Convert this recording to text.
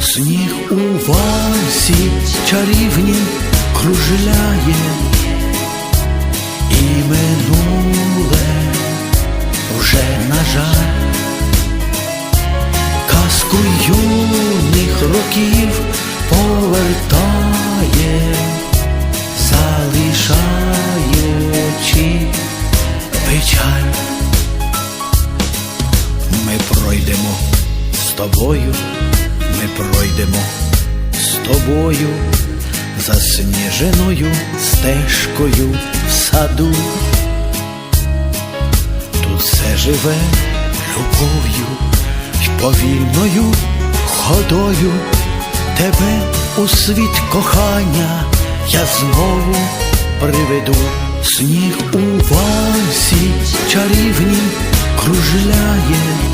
Сніг у вальсі чарівнім кружляє, і минуле вже на жаль, казку юних років повертає, залишаючи печаль. Ми пройдемо з тобою, ми пройдемо з тобою, засніженою стежкою в саду. Тут все живе любов'ю й повільною ходою. Тебе у світ кохання я знову приведу. Сніг у вальсі чарівнім кружляє,